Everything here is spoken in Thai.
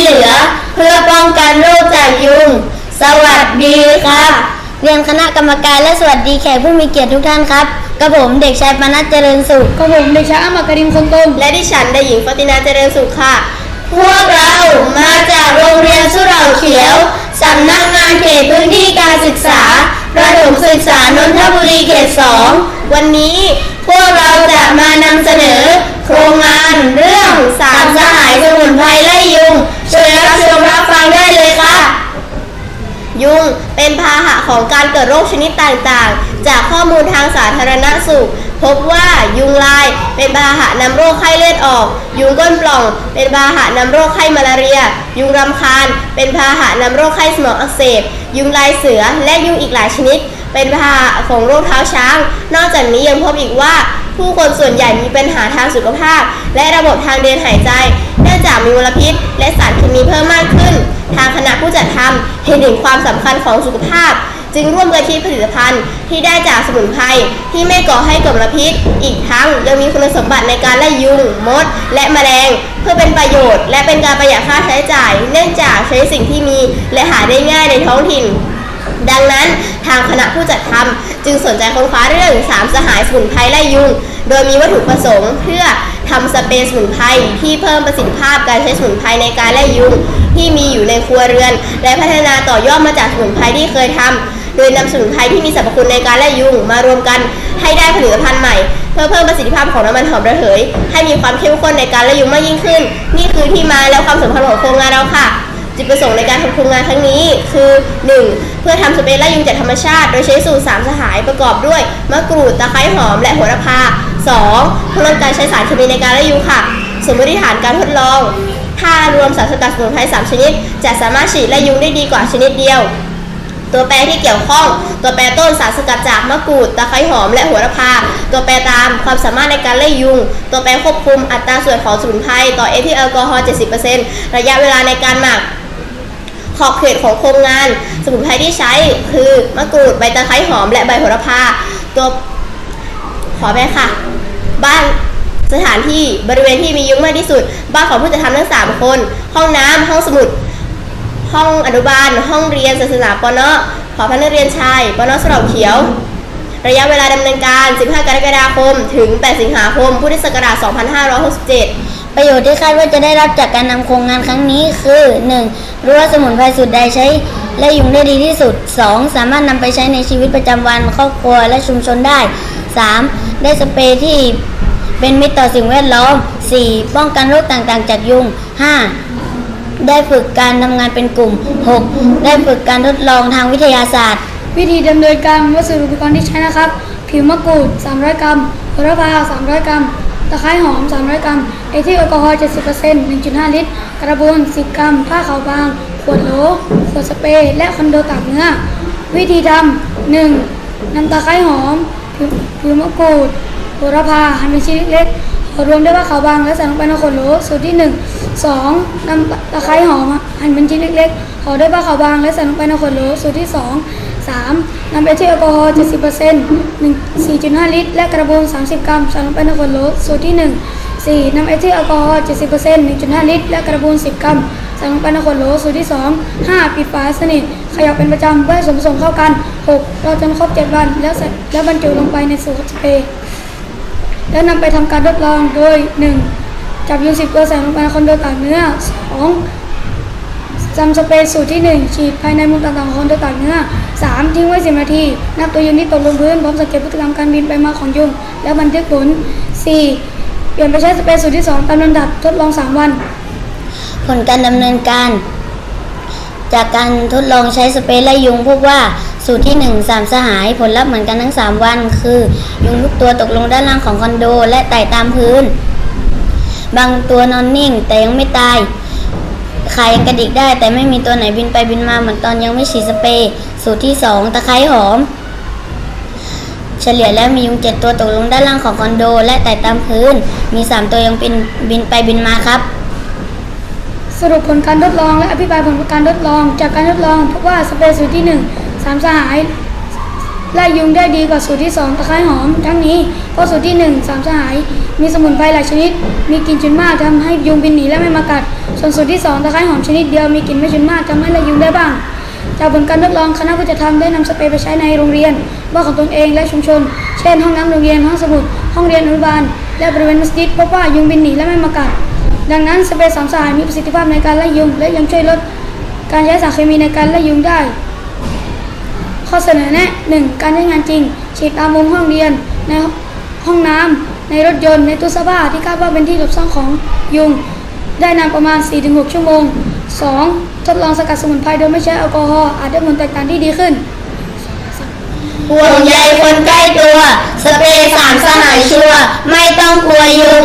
เหลือ เพื่อป้องกันโรคจากยุง สวัสดีครับเรียนคณะกรรมการและสวัสดีแขกผู้มีเกียรติทุกท่านครับกระผมเด็กชายปนัดเจริญสุขกระผมเด็กชายอามักกริมคนตมและดิฉันเด็กหญิงฟาตินาเจริญสุขค่ะ พวกเรามาจากโรงเรียนสุเหร่าเขียวสำนักงานเขตพื้นที่การศึกษาประถมศึกษานนทบุรีเขตสองวันนี้พวกเราจะมานำเสนอ โครงงานเรื่องสามสหายสมุนไพรไล่ยุงเชิญรับชมรับฟังได้เลยค่ะ ยุงเป็นพาหะของการเกิดโรคชนิดต่างๆ จากข้อมูลทางสาธารณสุข พบว่ายุงลายเป็นพาหะนำโรคไข้เลือดออก ยุงก้นปล่อง เป็นพาหะนำโรคไข้มาลาเรีย ยุงรำคาญ เป็นพาหะนำโรคไข้สมองอักเสบ ยุงลายเสือและยุงอีกหลายชนิด เป็นพาหะของโรคเท้าช้าง นอกจากนี้ยังพบอีกว่า ผู้คนส่วนใหญ่มีปัญหาทางสุขภาพ และระบบทางเดินหายใจ เนื่องจากมีมลพิษ และสารเคมีเพิ่มมากขึ้น ทางคณะผู้จัดทำเห็นถึงความสำคัญของสุขภาพ จึงร่วมกันคิดผลิตภัณฑ์ที่ได้จากสมุนไพรที่ไม่ก่อให้เกิดมลพิษ อีกทั้งยังมีคุณสมบัติในการไล่ยุง มด และแมลง เพื่อเป็นประโยชน์ และเป็นการประหยัดค่าใช้จ่าย เนื่องจากใช้สิ่งที่มี และหาได้ง่ายในท้องถิ่น ดังนั้นทางคณะผู้จัดทำจึงสนใจค้นคว้าเรื่องสามสหายสมุนไพรไล่ยุง โดยมีวัตถุประสงค์เพื่อทำสเปรย์สมุนไพรที่เพิ่มประสิทธิภาพการใช้สมุนไพรในการไล่ยุงที่มีอยู่ในครัวเรือน และพัฒนาต่อยอดมาจากสมุนไพรที่เคยทำโดยนำสมุนไพรที่มีสรรพคุณในการไล่ยุงมารวมกันให้ได้ผลิตภัณฑ์ใหม่ เพื่อเพิ่มประสิทธิภาพของน้ำมันหอมระเหย ให้มีความเข้มข้นในการไล่ยุงมากยิ่งขึ้น นี่คือที่มาและความสำคัญของโครงงานเราค่ะ จุดประสงค์ในการทำโครงงานครั้งนี้ คือ 1. เพื่อทำสเปรย์ไล่ยุงจากธรรมชาติ โดยใช้สูตรสามสหายประกอบด้วยมะกรูดตะไคร้หอมและโหระพา 2. เพื่อลดการใช้สารเคมีในการไล่ยุงค่ะ สมมติฐานการทดลอง ถ้ารวมสารสกัดสมุนไพร3ชนิด จะสามารถฉีดไล่ยุงได้ดีกว่าชนิดเดียวตัวแปรที่เกี่ยวข้อง ตัวแปรต้นสารสกัดจากมะกรูด ตะไคร้หอม และโหัวระพา ตัวแปรตามความสามารถในการไล่ยุง ตัวแปรควบคุมอัตราส่วนของสมุนไพรต่อเอทิลแอลกอฮอล์ 70%ระยะเวลาในการหมัก ขอบเขตของโครงงาน สมุนไพรที่ใช้คือมะกรูดใบตะไคร้หอมและใบโหระพาตัวขอไปค่ะ บ้านสถานที่บริเวณที่มียุงมากที่สุด บ้านของผู้จัดทำทั้ง 3 คน ห้องน้ำห้องสมุด ห้องอนุบาล ห้องเรียนศาสนาปนขอพันนักเรียนชายปนสระเขียว ระยะเวลาดำเนินการ 15 กรกฎาคม ถึง 8 สิงหาคม พุทธศักราช 2567 ประโยชน์ที่คาดว่าจะได้รับจากการนำโครงงานครั้งนี้คือ 1. รู้ว่าสมุนไพรสูตรใดใช้ไล่ยุงได้ดีที่สุด 2. สามารถนำไปใช้ในชีวิตประจำวันครอบครัวและชุมชนได้ 3. ได้สเปรย์ที่เป็นมิตรต่อสิ่งแวดล้อม 4. ป้องกันโรคต่างๆ จากยุง 5. ได้ฝึกการทำงานเป็นกลุ่ม 6. ได้ฝึกการทดลองทางวิทยาศาสตร์ วิธีดำเนินการวัสดุอุปกรณ์ที่ใช้นะครับ ผิวมะกรูด 300 กรัมโหระพา 300 กรัม ตะไคร้หอม 300 กรัม เอทิลแอลกอฮอล์ 70% 1.5 ลิตร กระบุน10 กรัม ผ้าขาวบาง ขวดโหลขวดสเปรย์ และคอนโดตากเนื้อ วิธีทำ 1. นำตะไคร้หอมผิวมะกรูดโหระพาหั่นเป็นชิ้นเล็กๆห่อรวมด้วยผ้าขาวบางและใส่ลงไปในขวดโหลสูตรที่ 1 2. นำตะไคร้หอมหั่นเป็นชิ้นเล็กๆห่อด้วยผ้าขาวบางและใส่ลงไปในขวดโหลสูตรที่ 2 3. นำเอทิลแอลกอฮอล์70% 1 4.5 ลิตร และกระบุง30 กรัมใส่ลงไปในขวดโหลสูตรที่ 1 4. นำเอทิลแอลกอฮอล์70% 1.5 ลิตร และกระบุง10 กรัมใส่ลงไปในขวดโหลสูตรที่ 2 5. ปิดฝาสนิทเขยับเป็นประจำเพื่อให้ส่วนผสมเข้ากัน 6. รอจนครบ 7 วัน แล้วแล้วบรรจุลงไปในสูตรสเปรย์แล้วนำไปทำการทดลองโดย 1. จับยูสิบตัวใส่ลงไปในคอนโดตากเนื้อ 2. จำสเปรย์สูตรที่ 1 ฉีดภายในมุมต่างๆของคอนโดตากเนื้อ 3. ทิ้งไว้ 10 นาที นับตัวยุงที่ตกลงพื้นพร้อมสังเกตพฤติกรรมการบินไปมาของยุง แล้วบันทึกผล 4. เปลี่ยนไปใช้สเปรย์สูตรที่ 2 ตามลำดับทดลอง 3 วัน ผลการดำเนินการ จากการทดลองใช้สเปรย์ไล่ยุงพบว่าสูตรที่ 1 3 สหายผลลัพธ์เหมือนกันทั้ง 3 วัน คือ ยุงทุกตัวตกลงด้านล่างของคอนโด และไต่ตามพื้น บางตัวนอนนิ่งแต่ยังไม่ตาย ขายังกระดิกได้ แต่ไม่มีตัวไหนบินไปบินมาเหมือนตอนยังไม่ฉีดสเปรย์สูตรที่ 2 ตะไคร้หอม เฉลี่ยแล้วมียุงเจ็ดตัวตกลงด้านล่างของคอนโด และไต่ตามพื้น มีสามตัวยังบินบินไปบินมาครับสรุปผลการทดลองและอภิปรายผลการทดลอง จากการทดลองพบว่าสเปรย์สูตรที่ 1 3 สหาย ไล่ยุงได้ดีกว่าสูตรที่ 2 ตะไคร้หอม ทั้งนี้เพราะสูตรที่ 1 สามสหาย มีสมุนไพรหลายชนิด มีกลิ่นฉุนมากทำให้ยุงบินหนีและไม่มากัด ส่วนสูตรที่ 2 ตะไคร้หอมชนิดเดียวมีกลิ่นไม่ฉุนมากทำให้ไล่ยุงได้บ้าง จากผลการทดลองคณะผู้จัดทำได้นำสเปรย์ไปใช้ในโรงเรียนบ้านของตนเองและชุมชน เช่น ห้องน้ำโรงเรียนห้องสมุด ห้องเรียนอนุบาล และบริเวณมัสยิดพบว่ายุงบินหนีและไม่มากัด ดังนั้นสเปรย์สามสหายมีประสิทธิภาพในการไล่ยุง และยังช่วยลดการใช้สารเคมีในการไล่ยุงได้ ข้อเสนอแนะ 1. การใช้งานจริง ฉีดตามมุมห้องเรียน ในห้องน้ำในรถยนต์ ในตู้เสื้อผ้าที่คาดว่าเป็นที่หลบซ่อนของยุง ได้นานประมาณ 4-6 ชั่วโมง 2. ทดลองสกัดสมุนไพรโดยไม่ใช้แอลกอฮอล์อาจได้ผลแตกต่างที่ดีขึ้นห่วงใยคนใกล้ตัว สเปรย์สามสหายชัว ไม่ต้องกลัวยุง